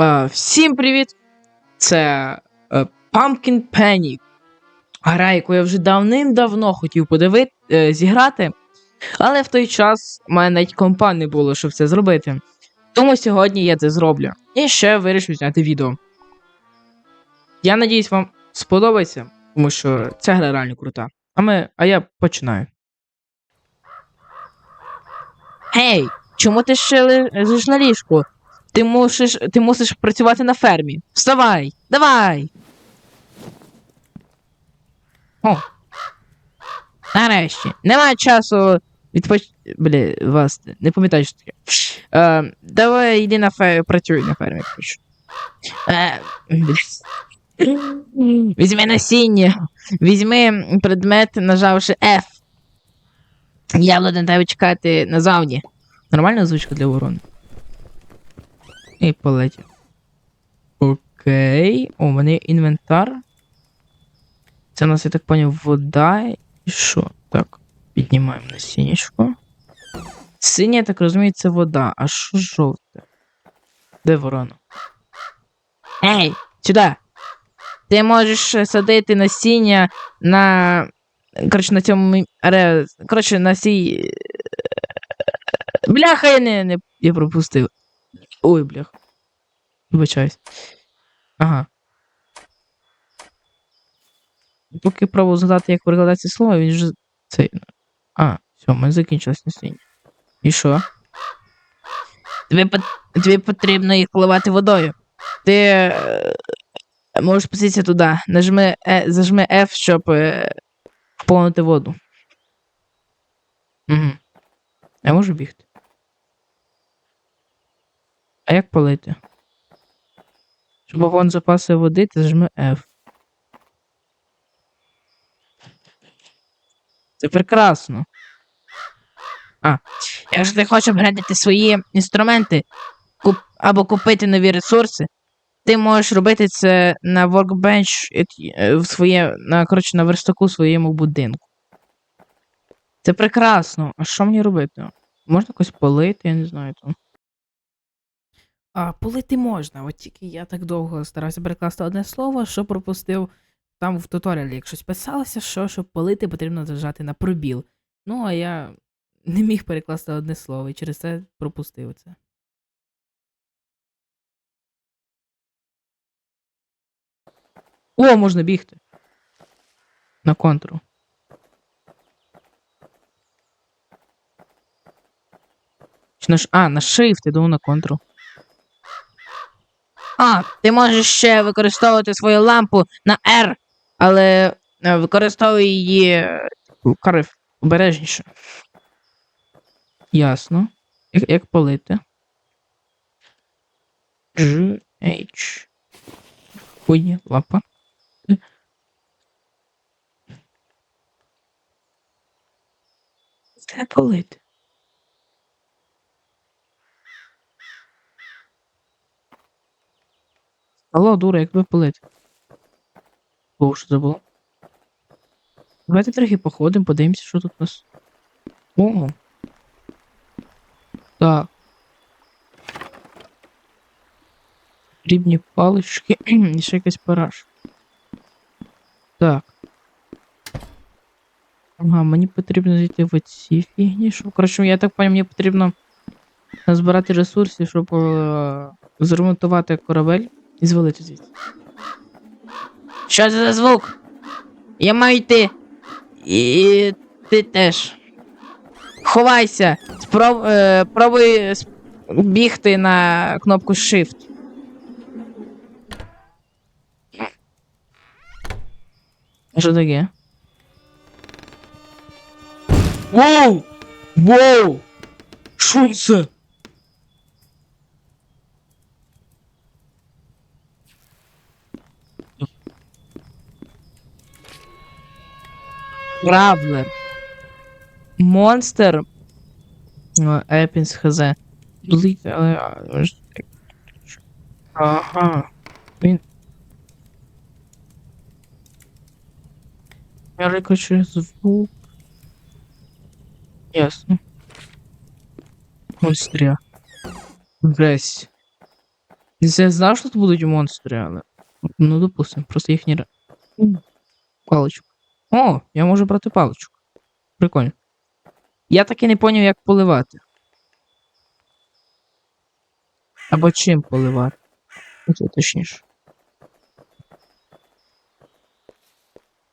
Е, Всім привіт! Це е, Pumpkin Penny. Гра, яку я вже давним-давно хотів подивити, е, зіграти, але в той час в мене навіть компа не було, щоб це зробити. Тому сьогодні я це зроблю. І ще вирішив зняти відео. Я надіюсь, вам сподобається, тому що ця гра реально крута. А, ми, а я починаю. Гей, чому ти ще лежиш на ліжку? Ти мусиш, ти мусиш працювати на фермі. Вставай! Давай! О. Нарешті. Немає часу відпоч... Блі, вас не пам'ятаю, що таке. Е, давай йди на фермі, працюй на фермі. Е. Візьми насіння. Візьми предмет, нажавши F. Я буду на тебе чекати назавні. Нормальна озвучка для ворони? І полетів. Окей. О, у мене є інвентар. Це у нас, я так поняв, вода. І що? Так, піднімаємо насіннячко. Синя, я так розумію, це вода. А що жовте? Де ворона? Ей, сюди! Ти можеш садити насіння на. Коротше, на цьому. Коротше, на цій. Бляха, я не, не. Я пропустив. Ой, блях. Вибачаюсь. Ага. Поки пробував згадати, як перекладати слово, він вже цей. А, все, ми закінчилось настроєння. І що? Тобі, пот- тобі потрібно їх поливати водою. Ти е, можеш спуститися туди. Нажми, е, зажми F, щоб е, поповнити воду. Угу. Я можу бігти. А як полити? Щоб вон запаси води, ти зажми F. Це прекрасно. А, якщо ти хочеш апгрейдити свої інструменти куп... або купити нові ресурси, ти можеш робити це на workbench е, в своє, на, коротше, на верстаку в своєму будинку. Це прекрасно. А що мені робити? Можна якось полити, я не знаю там. А полити можна, от тільки я так довго старався перекласти одне слово, що пропустив там в туторіалі, як щось писалося, що щоб полити, потрібно нажати на пробіл. Ну, а я не міг перекласти одне слово, і через це пропустив це. О, можна бігти. На контру. Чи на ш... А, на shift, я думав на контру. А, ти можеш ще використовувати свою лампу на R, але е, використовуй її е, кариф обережніше. Ясно. Як, як полити? G, H. Ой, лапа. Це полити. Алло, дура, як ви полити? О, що це було? Давайте трохи походимо, подивимося, що тут у нас. Ого. Так. Дрібні палички і ще якась параш. Так. Ага, мені потрібно зайти в ці фігні. Що... Коротше, я так понял, мені потрібно збирати ресурси, щоб е... зремонтувати корабель і звалити звідси. Що це за звук? Я маю йти. І ти теж. Ховайся. Спроб... Е... Пробуй сп- бігти на кнопку Shift. Що таке? Воу! Воу! Що це? Гравлер. Монстр. О, Епінс хз. Блить, але. а, ж- Ага. Він. Я рикочу звук. Ясно. Монстря. Жесть. Я знав, що тут будуть монстри, але. Ну, допустим, просто їхні. ре- М, Паличку. О, я можу брати паличку. Прикольно. Я так і не поняв, як поливати. Або чим поливати. Ну, Це точніше.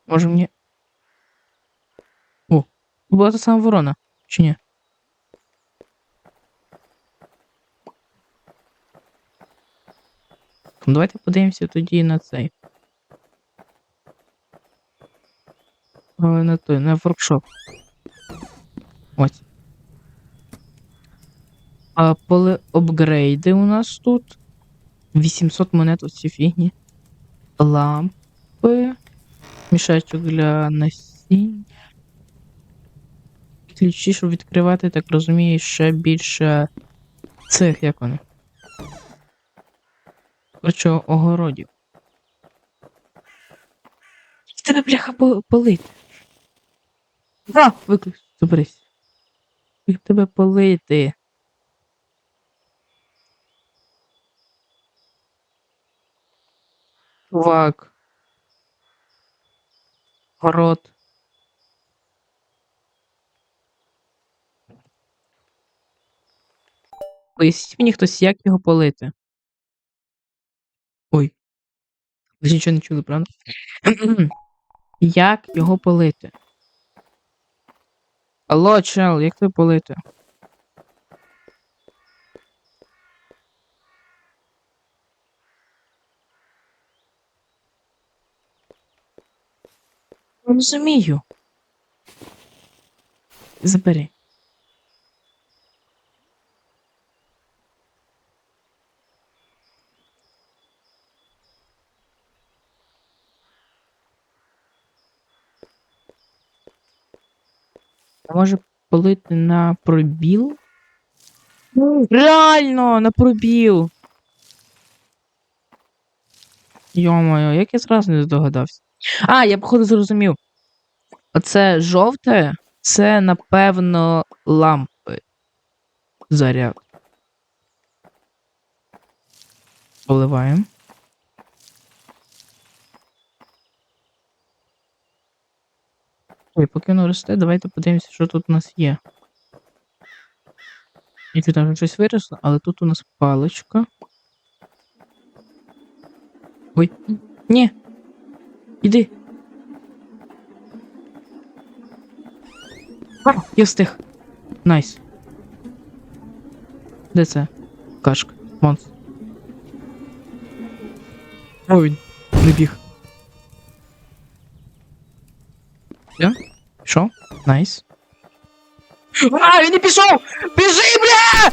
Може мені. О, була та сама ворона, чи ні? Ну, давайте подивимося тоді на цей. На той, на воркшоп. Ось. А поле апгрейди у нас тут. 800 монет оці фігні. Лампи. Мішечок для насіння. Ключі, щоб відкривати, так розумію, ще більше цих, як вони. Короче, огородів. Тебе, бляха, по- полити? А, виклик, заберись. Як тебе полити? Чувак. Город. Поясніть мені хтось, як його полити. Ой. Ви ж нічого не чули, правда? як його полити? Алло, чел, як ти полити? Розумію. Забери. Може полити на пробіл? Реально, на пробіл. Йо-моє, як я зразу не здогадався. А, я походу зрозумів. Оце жовте, це, напевно, лампи. Заряд. Поливаємо. Ой, поки воно росте, давайте подивимося, що тут у нас є. І тут там щось виросло, але тут у нас паличка. Ой, ні. Іди. А, я встиг. Найс. Де це? Кашка. Монстр. О, він. Прибіг. Все? Пішов? Найс. А, він не пішов! Біжи, бля!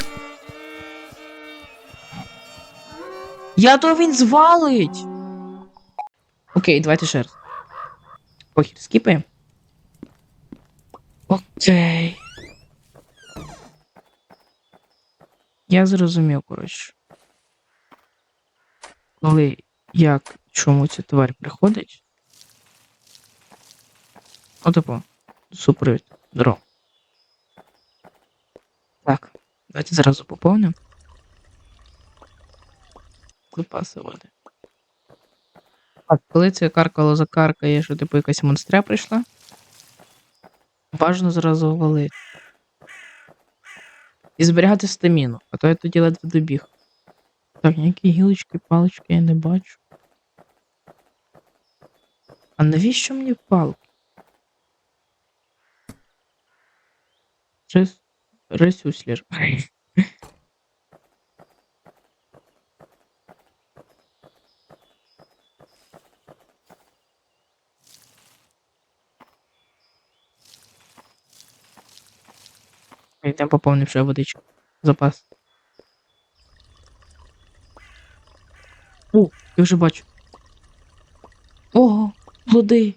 Я то він звалить! Окей, давайте ще раз. Похер, скіпаємо. Окей. Я зрозумів, коротше. Коли як чому ця тварь приходить. О, типу, супровід. Здорово. Так, давайте зразу поповнимо. Запаси води. Так, коли це каркало закаркає, що типу якась монстря прийшла. Важно зразу валити. І зберігати стаміну, а то я тоді ледве добіг. Так, ніякі гілочки, палички я не бачу. А навіщо мені палки? Рис... Рисюслер. Йдемо поповнив ще водичку. Запас. О, я вже бачу. Ого, плоди.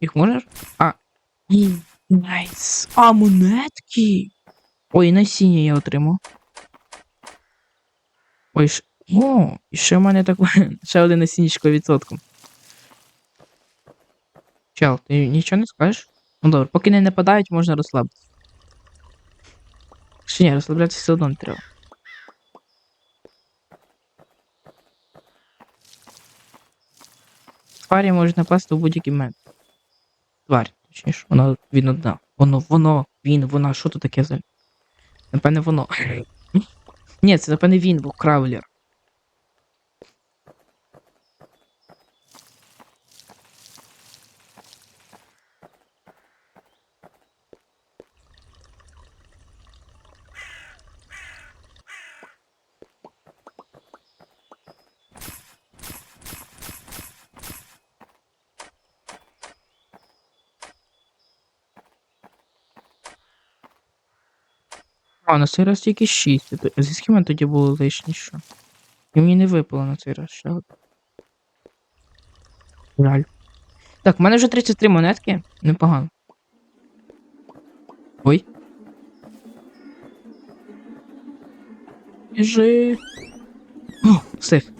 Їх можеш? А. Найс. А монетки. Ой, насіння я отримав. Ой, ш... О, і ще в мене таке. ще одне насіннячко відсотком. Чел, ти нічого не скажеш? Ну добре, поки не нападають, можна розслабитися. Ще ні, розслаблятися все одно не треба. Тварі можуть напасти в будь-який момент. Тварь точніше, воно він одна. Воно, воно, він, вона, що тут таке за. Напевне, воно. Ні, це напевне він, бо краулер. А, на цей раз тільки 6. Звідки в мене тоді було лишні що? І мені не випало на цей раз ще. Жаль. Так, в мене вже 33 монетки. Непогано. Ой. Біжи. О, встиг.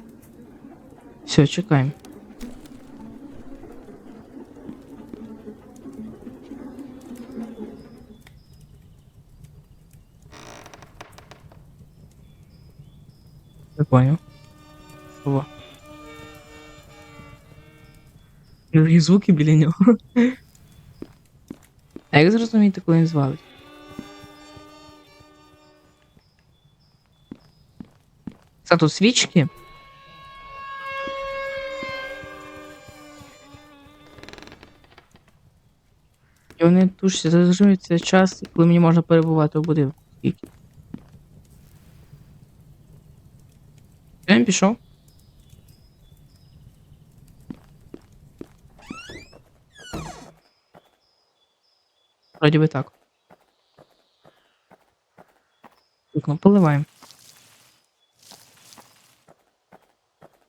Все, чекаємо. Понял. Ого. Другі звуки біля. А як зрозуміти, коли він звалить? Це тут свічки? І вони тушаться, зрозуміється час, коли мені можна перебувати у будинку. Пішов. Вроді би так. Ну поливаємо.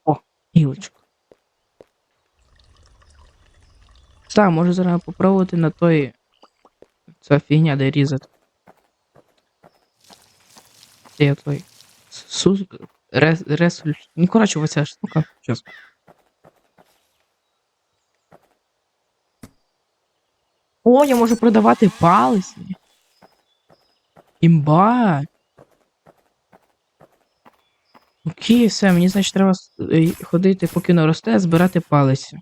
О, гілочка. Так, може зараз попробувати на той. Ця фігня, де різати. Де я той. Сус. Рес, ресуль. Ну, коротше, оця штука. Щас. О, я можу продавати палиці. Імба. Окей, все, мені значить треба е, ходити, поки не росте, збирати палиці.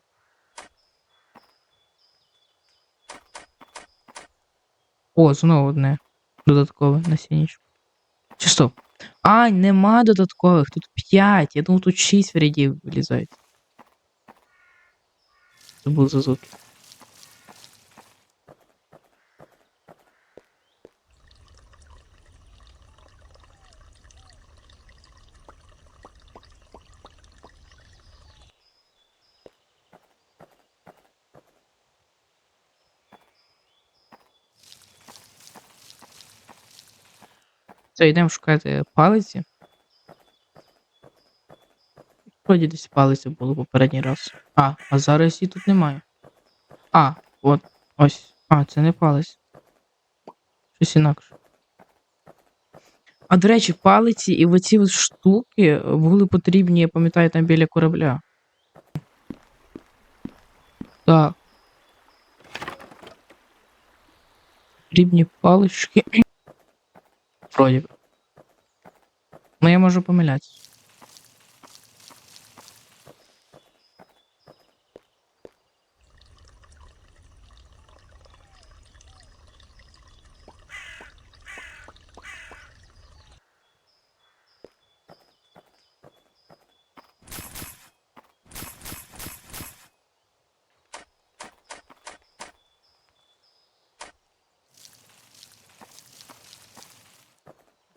О, знову одне. Додаткове насіннячко. Чи стоп? А, нема додаткових, тут 5. Я думав, тут 6 рядів вилізають. Це був за Все, йдемо шукати палиці. Вроді десь палиці було попередній раз. А, а зараз її тут немає. А, от, ось. А, це не палець. Щось інакше. А до речі, палиці і оці от штуки були потрібні, я пам'ятаю, там біля корабля. Так. Потрібні палички. Вроді. Ну, я можу помилятися.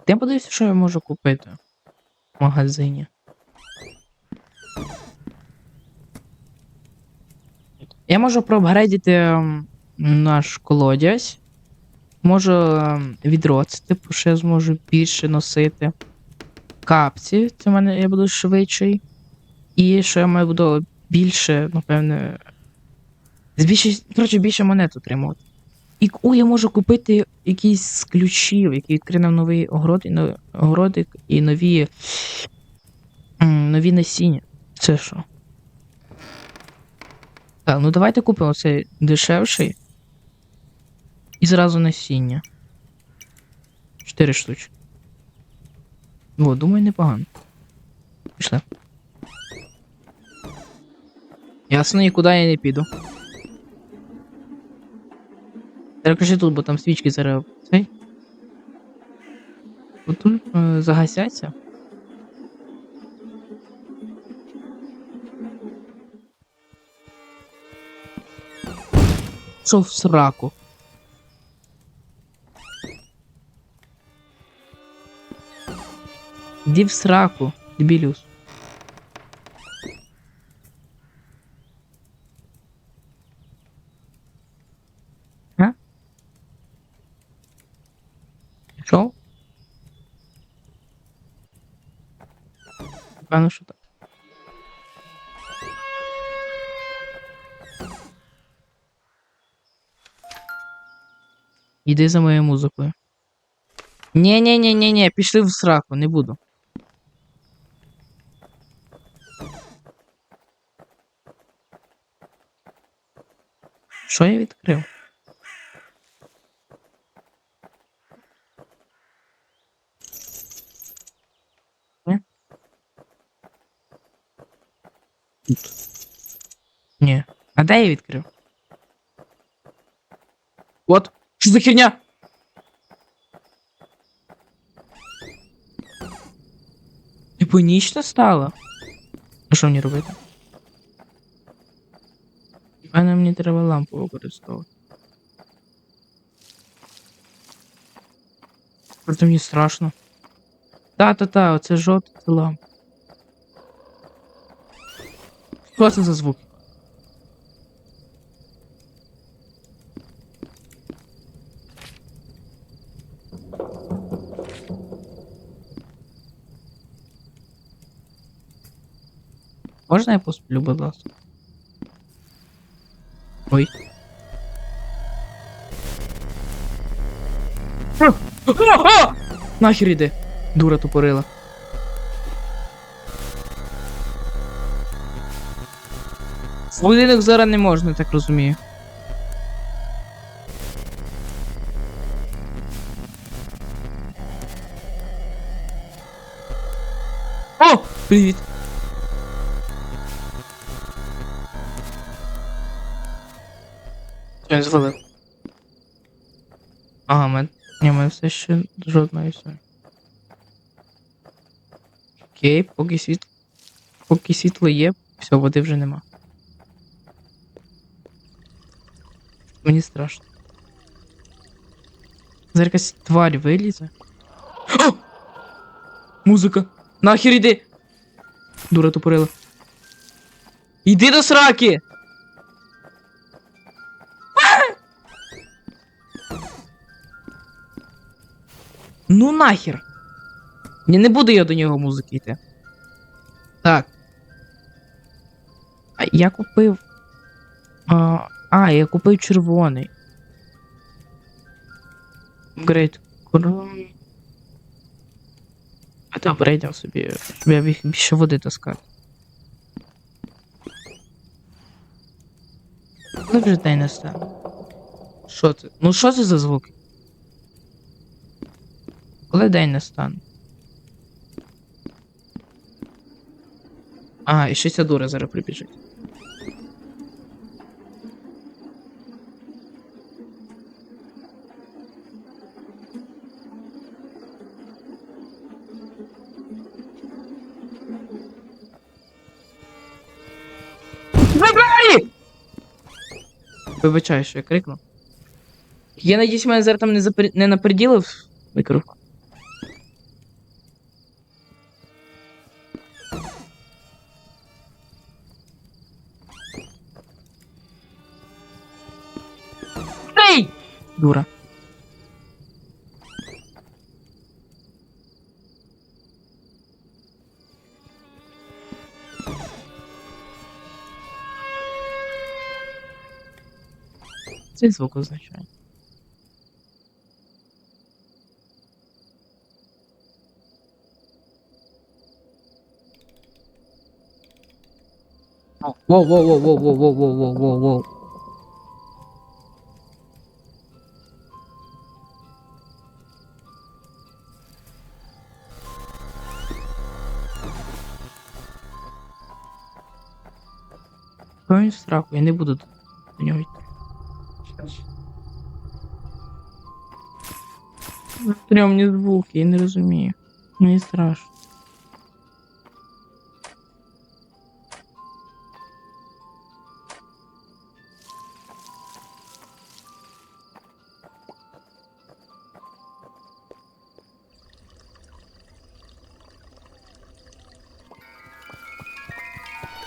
Я подивлюся, що я можу купити в магазині. Я можу проапгрейдити ем, наш колодязь. Можу ем, відро, це типу, що я зможу більше носити. Капці, це в мене я буду швидший. І що я маю буду більше, напевне. Більше, коротше, більше монет отримувати. І о, я можу купити якийсь з ключів, який відкриє нам новий огородик і нові. нові насіння. Це що? Так, ну давайте купимо цей дешевший. І зразу насіння. Чотири штучки. О, думаю, непогано. Пішли. Ясно, нікуди я не піду. Треба кажи тут, бо там свічки зараз. Цей. Отут е, загасяться. Що в сраку? Іди в сраку, дебіліус. А? Пішов? Певно, що так. Іди за моєю музикою. Ні-ні-ні-ні-ні, пішли в сраку, не буду. Що я відкрив? Тут. Ні. А де я відкрив? От. Що за херня? Типу ніч не стало? А що мені робити? Певно, мені треба лампу використовувати. Просто мені страшно. Та-та-та, оце жовта це лампа. Що це за звук? Можна я посплю, будь ласка? Ой. Нахер іди, дура тупорила. В будинок зараз не можна, так розумію. О! Привіт! Я не звалив. Ага, мен... Ні, мене все ще жодної все. Окей, поки світло. Поки світло є, все, води вже нема. Мені страшно. Зараз якась тварь вилізе. О! Музика! Нахер іди! Дура тупорила. Іди до сраки! Ну нахер. Ні, не буду я до нього музики йти. Так. А я купив. А, а я купив червоний. Грейт. А то апгрейдив собі, щоб я міг більше води таскати. Коли вже день настане? Що це? Ну що це за звуки? Коли день настане? А, і ще ця дура зараз прибіжить. Вибачаю, що я крикнув. Я надіюсь, мене зараз там не, запер... не наприділив мікрофон. Цей звук означає. Воу, воу, воу, воу, воу, воу, воу, воу, воу, воу. Страху? Я не буду до нього йти. Стрьомні звуки, я не розумію. Мені страшно.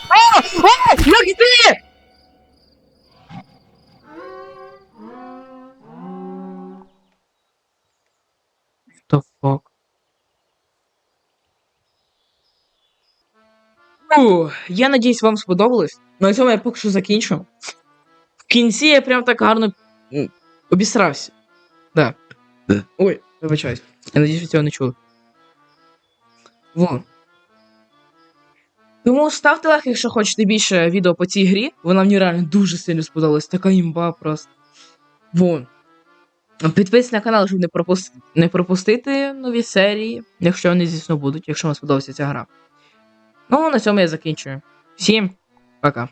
А! А! Як ти? Ну, я надіюсь, вам сподобалось. На цьому я поки що закінчу. В кінці я прям так гарно м, обісрався. Да. Ой, вибачаюсь. Я надіюсь, ви цього не чули. Во. Тому ставте лайк, якщо хочете більше відео по цій грі. Вона мені реально дуже сильно сподобалась. Така імба просто. Вон. Підписуйтесь на канал, щоб не, пропус... не пропустити нові серії, якщо вони, звісно, будуть, якщо вам сподобається ця гра. Ну, на цьому я закінчую. Всім пока.